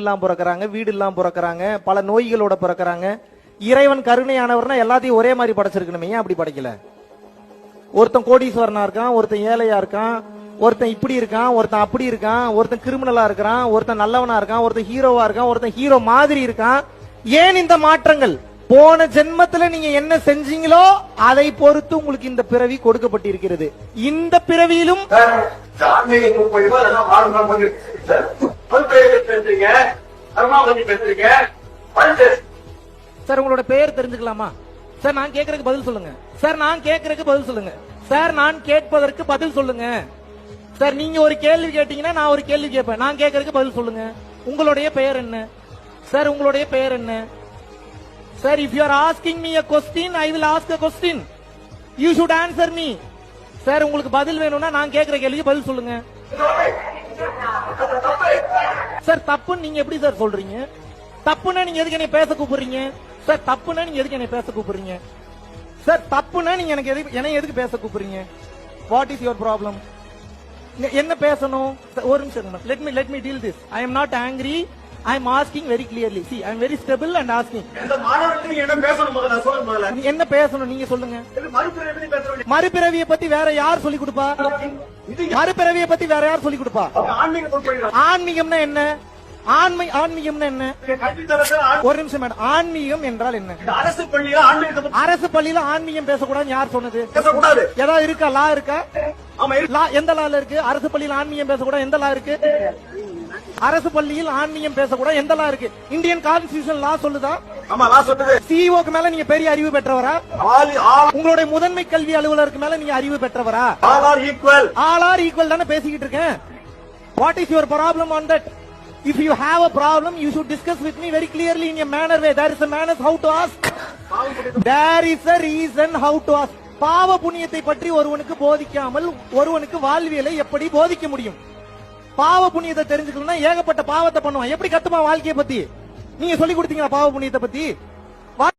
இல்லாம பிறக்கிறாங்க வீடு இல்லாம பிறக்கிறாங்க பல நோய்களோட பிறக்கிறாங்க. இறைவன் கருணையானவர்னா எல்லாத்தையும் ஒரே மாதிரி படைச்சிருக்கணுமே ஏன் அப்படி படைக்கல? ஒருத்தன் கோடீஸ்வரனா இருக்கான் ஒருத்தன் ஏழையா இருக்கான் ஒருத்தன் இப்படி இருக்கான் ஒருத்தன் அப்படி இருக்கான் ஒருத்தன் கிரிமினலா இருக்கான் ஒருத்தன் நல்லவனா இருக்கான் ஒருத்தன் ஹீரோவா இருக்கான் ஒருத்தன் ஹீரோ மாதிரி இருக்கான். ஏன் இந்த மாற்றங்கள்? போன ஜென்மத்துல நீங்க என்ன செஞ்சீங்களோ அதை பொறுத்து உங்களுக்கு இந்த பிறவி கொடுக்கப்பட்டிருக்கிறது. இந்த பிறவியிலும் சார் பேசுறீங்க பேசுறீங்க சார் உங்களோட பெயர் தெரிஞ்சுக்கலாமா? சார் நான் கேக்குறதுக்கு பதில் சொல்லுங்க. சார் நான் கேக்குறதுக்கு பதில் சொல்லுங்க. சார் நான் கேட்பதற்கு பதில் சொல்லுங்க. சார் நீங்க ஒரு கேள்வி கேட்டீங்கன்னா நான் ஒரு கேள்வி கேட்பேன். நான் கேக்குறதுக்கு பதில் சொல்லுங்க. உங்களுடைய பெயர் என்ன? சார் உங்களுடைய பெயர் என்ன? Sir if you are asking me a question I will ask a question you should answer me sir உங்களுக்கு பதில் வேணும்னா நான் கேக்குற கேள்விக்கு பதில் சொல்லுங்க. சார் தப்புன்னு நீங்க எப்படி சார் சொல்றீங்க? தப்புன்னா நீங்க எதுக்கு என்னை பேச கூப்பிடுறீங்க? சார் தப்புன்னா நீங்க எதுக்கு என்னை பேச கூப்பிடுறீங்க? சார் தப்புன்னா நீங்க எனக்கு எதுக்கு என்னை எதுக்கு பேச கூப்பிடுறீங்க? வாட் இஸ் யுவர் ப்ராப்ளம் என்ன பேசணும்? ஒரு நிமிஷம் let me let me deal this I am not angry I am asking very clearly see I am very stable and asking என்ன பேசணும் என்ன பேசணும்? நீங்க சொல்லுங்க. மறுபிறவியை பத்தி வேற யார் சொல்லி கொடுப்பா? இது மறுபிறவியை பத்தி வேற யார் சொல்லி கொடுப்பா? ஆன்மீகம்னா என்ன? ஆன்மை ஆன்மீகம்னா என்ன? ஒரு நிமிஷம் மேடம். ஆன்மீகம் என்றால் என்ன? அரசு பள்ளியில ஆன்மீகத்தை அரசு பள்ளியில ஆன்மீகம் பேசக்கூடாதுன்னு யார் சொன்னது? ஏதாவது இருக்கா? லா இருக்கா? ஆமா லா எந்த லால இருக்கு? அரசு பள்ளியில் ஆன்மீகம் பேசக்கூடாது. எந்த லா இருக்கு? அரசு பள்ளியில் ஆன்மீகம் பேசக்கூடாது. எந்த லா இருக்கு? இந்தியன் கான்ஸ்டியூஷன் லா சொல்லுதா? ஆமா நான் சொன்னது. சிஇஓக்கு மேல நீங்க பெரிய அறிவு பெற்றவரா? உங்களுடைய முதன்மை கல்வி அலுவலருக்கு மேல நீங்க அறிவு பெற்றவரா? All are equal all are equal தானே பேசிக்கிட்டு இருக்கேன். What is your problem on that if you have a problem you should discuss with me very clearly in manner way there is a manners how to ask there is a reason how to ask பாவ புண்ணியத்தை பற்றி ஒருவனுக்கு போதிக்காமல் ஒருவனுக்கு வாழ்வியலை எப்படி போதிக்க முடியும்? பாவ புண்ணியத்தை தெரிஞ்சுக்கணும்னா ஏகப்பட்ட பாவத்தை பண்ணுவான். எப்படி கத்துமா வாழ்க்கையை பத்தி? நீங்க சொல்லி கொடுத்தீங்களா பாவ புண்ணியத்தை பத்தி?